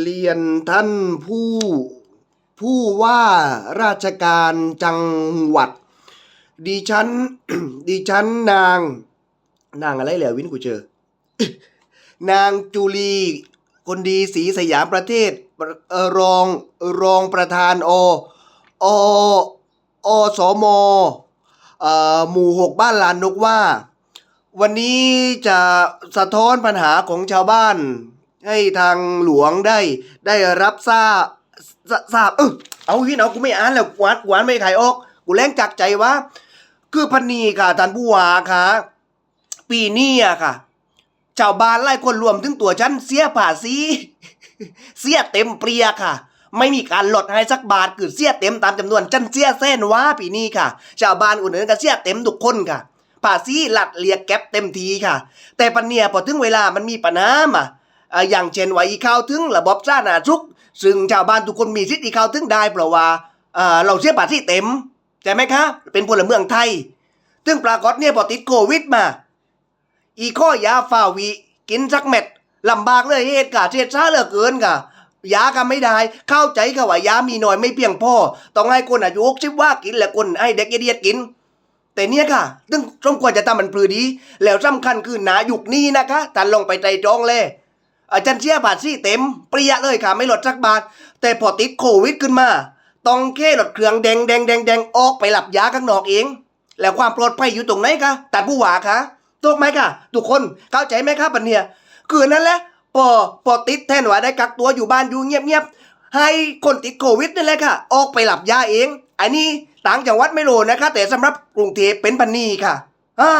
เรียนท่านผู้ผู้ว่าราชการจังหวัด ดิฉัน ดิฉันนาง นางอะไรเหลววินกูเจอ นางจุลีคนดีสีสยามประเทศรองรองประธานอออสมอหมู่หกบ้านลานนกว่า วันนี้จะสะท้อนปัญหาของชาวบ้าน ให้ทางหลวงได้ได้รับทราบทราบเออเอาพี่เอากูไม่อ่านแล้วหวานหวานไม่ขายออก กูแรงจักใจว่า คือพันนีค่ะท่านผู้ว่าค่ะ ปีนี้อะค่ะชาวบ้านไล่คนรวมถึงตัวฉันเสียภาษีเสียเต็มเปรียค่ะ ไม่มีการลดให้สักบาทคือเสียเต็มตามจำนวนฉันเสียเส้นว่าปีนี้ค่ะ ชาวบ้านอื่นๆก็เสียเต็มทุกคนค่ะภาษีหลัดเรียกแก๊ปเต็มทีค่ะ แต่ปัญเนียพอถึงเวลามันมีปัญหามาอ่า อย่างเช่นว่าอีเข้าวถึงระบบสาธารณสุข ซึ่งชาวบ้านทุกคนมีสิทธิ์อีเข้าวถึงได้เพราะว่าเราเสียภาษีเต็มใช่ไหมคะ เป็นพลเมืองไทย ซึ่งปรากฏเนี่ยพอติดโควิดมา อีข้อยาฟาวิกินสักเม็ดลำบากเลยเหตุการณ์เสียช้าเหลือเกินค่ะ ยาก็ไม่ได้ เข้าใจค่ะว่ายามีน้อยไม่เพียงพอ ต้องให้คนอายุหกสิบว่ากินและคนให้เด็กเดียดกิน แต่เนี่ยค่ะซึ่งสมควรจะทำมันปลือดี แล้วสำคัญคือหนายุคนี้นะคะท่านลงไปใจจองเลย อาจารย์เชียบาทซี่เต็มเปรี้ยเลยค่ะ ไม่ลดสักบาท แต่พอติดโควิดขึ้นมา ต้องแค่ลดเครื่องแดงแดงแดงแดงออกไปหลับยาข้างนอกเอง แล้วความปลอดภัยอยู่ตรงไหนคะตัดผู้หว่าคะถูกไหมคะทุกคนเข้าใจไหมคะปัญเนียคือนั่นแหละพอพอติดแทนว่าได้กักตัวอยู่บ้านอยู่เงียบๆให้คนติดโควิดนั่นแหละค่ะ ออกไปหลับยาเอง อันนี้ต่างจังหวัดไม่รู้นะคะ แต่สำหรับกรุงเทพเป็นปันนีค่ะอ่า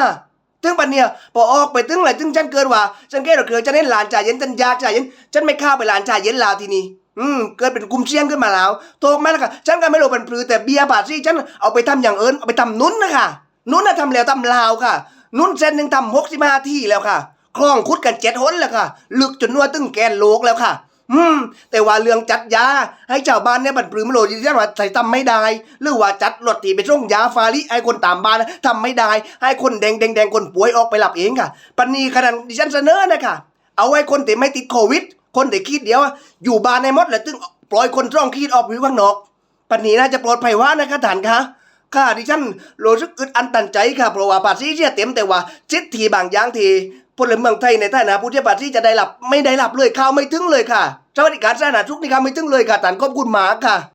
ถึงปันเนี่ยพอออกไปถึงไหนถึงฉันเกินว่าฉันแค่เราเกิดจะเน้นหลานจ่ายเย็นจันยาจ่ายเย็นฉันไม่ข้าไปหลานจ่ายเย็นลาวทีนี้อืมเกิดเป็นกลุ่มเสี่ยงขึ้นมาแล้วถูกไหมล่ะค่ะฉันก็ไม่รู้เป็นปลือแต่เบียร์บาทซี่ฉันเอาไปทำอย่างเอิญเอาไปทำนุ้นนะคะนุ้นน่ะทำแล้วทำลาวค่ะ นุ้นเส้นหนึ่งทำหกสิบห้าที่แล้วค่ะคล้องคุดกันเจ็ดหนแล้วค่ะ ลึกจนนัวตึ้งแกนโลกแล้วค่ะ อืม แต่ว่าเรื่องจัดยา ให้ชาวบ้านเนี่ยบันปลือมโลดิฉันว่าใส่ทำไม่ได้ หรือว่าจัดรถที่ไปส่งยาฟาลิให้คนตามบ้านนะทำไม่ได้ ให้คนแดงแดงแดงคนป่วยออกไปหลับเองค่ะปันนี้ขนาดดิฉันเสนอนะคะเอาไว้คนที่ไม่ติดโควิด คนที่คิดเดียวอะอยู่บ้านในมดแล้วตึงปล่อยคนร่องคิดออกไปข้างนอกปันนี้น่าจะปลอดภัยว่านะคะท่านคะค่ะดิฉันรู้สึกอึดอันตันใจค่ะเพราะว่าภาษีเสียเต็มแต่ว่าจิตทีบางอย่างที พลเมืองไทยในฐานะผู้ที่ปาษีจะได้รับไม่ได้รับเลยข่าวไม่ถึงเลยค่ะสวัสดิการสาธารณสุขนี่ค่ะไม่ถึงเลยค่ะท่านขอบคุณหมากค่ะ